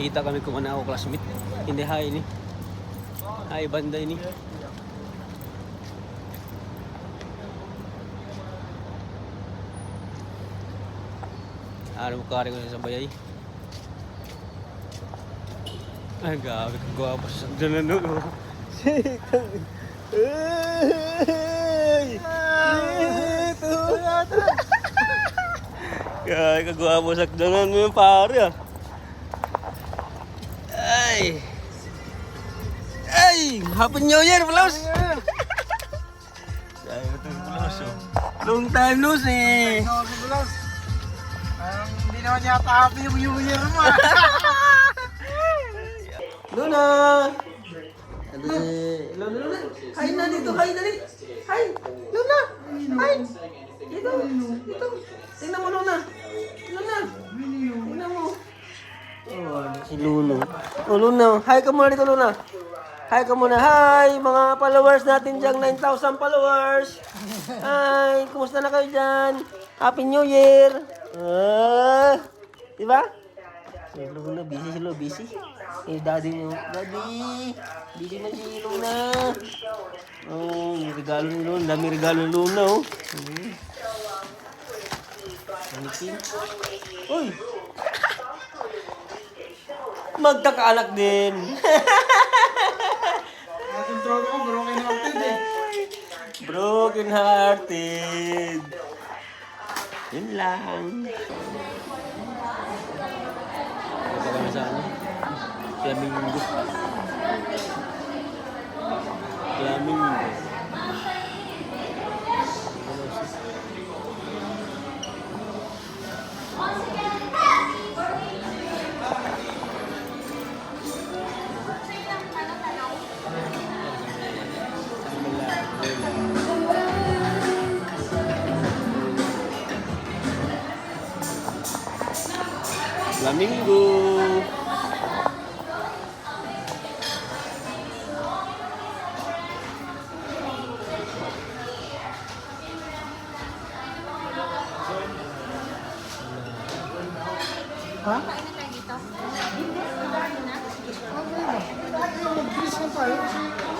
Kita kami kumana ako classmate. Hindi hi ni. Hi banda ini. Ano mo kari ko sa bayay? Ay, gabi ka gwapo sa dyan na no. Ay! Ito! Kaya kagwapo sa dyan mo yung pare ah. Ay! Ay! Happy New Year, Plus! Ay, ito yung Plus oh. Long time no see! Ikaw si hindi naman yata happy yung New Year mo. ah. Luna! Luna, Luna, Luna. Hi na dito, hi na dito. Hi! Luna! Hi! Dito, dito. Tingnan mo, Luna. Luna. Tingnan mo. Oh, si Luna. Oh, Luna. Hi ka muna dito, Luna. Hi ka muna. Hi, mga followers natin dyan. 9,000 followers. Hi, kumusta na kayo dyan? Happy New Year. Ah, diba? Si Luna, busy si Luna, busy. Eh, daddy niyo, daddy, busy na si Luna. Oh, yung regalo ni Luna, dami regalo ni Luna, oh. Hmm. Uy! Magkakaanak din. Tropa ko, broken hearted eh. Broken hearted. Yun lang. Ito kami sa ano? Flamingo. Flamingo. Flamingo. Ha? Mag-kiss na tayo kasi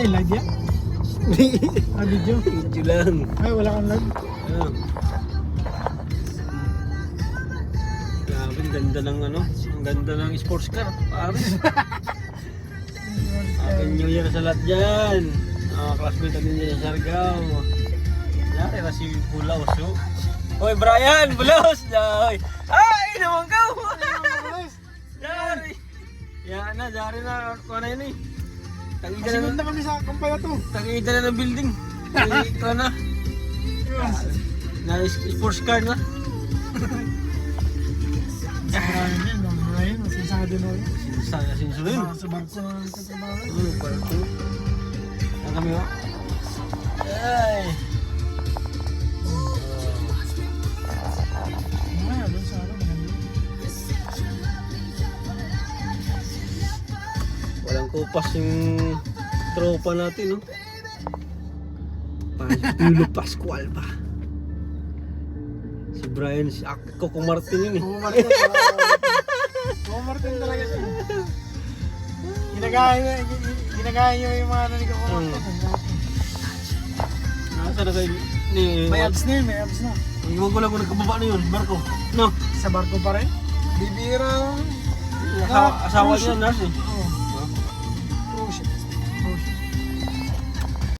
Hey, live yan? Ah, video? Video lang. Ay, wala kang live. Ayan. Grabe, ang ganda ng ano, ang ganda ng sports car, pare. Happy New Year sa lahat dyan. Mga classmate natin dyan sa Sargao. Yari na si Bulaos, oh. Hoy, Brian! Bulaos! Ay! Ay! Naman ka! Yari! Yan na, yari na. Kuha na yun eh. Tangida na, na kami sa kumpaya to. tangida na ng building. Ikaw na. Na sports car na. Masasado na yun. Saya sinsulin. Ah, Sa barko na lang sa trabaho. Ano ba ito? Ang kami ba? Ay! Kupas yung tropa natin, no? Pantulo Pascual pa. Si Brian, si Ako, kung Martin yun eh. Oo, Martin. Oo, Martin talaga siya. Ginagaya niya, ginagaya niya yung mga nanigaw ko. Hmm. Nasa na kayo ni... May abs na yun, may abs na. Iwan ko lang kung nagkababa na yun, barko. No? Sa barko pa rin? Bibira. Asawa, asawa niya, nurse eh.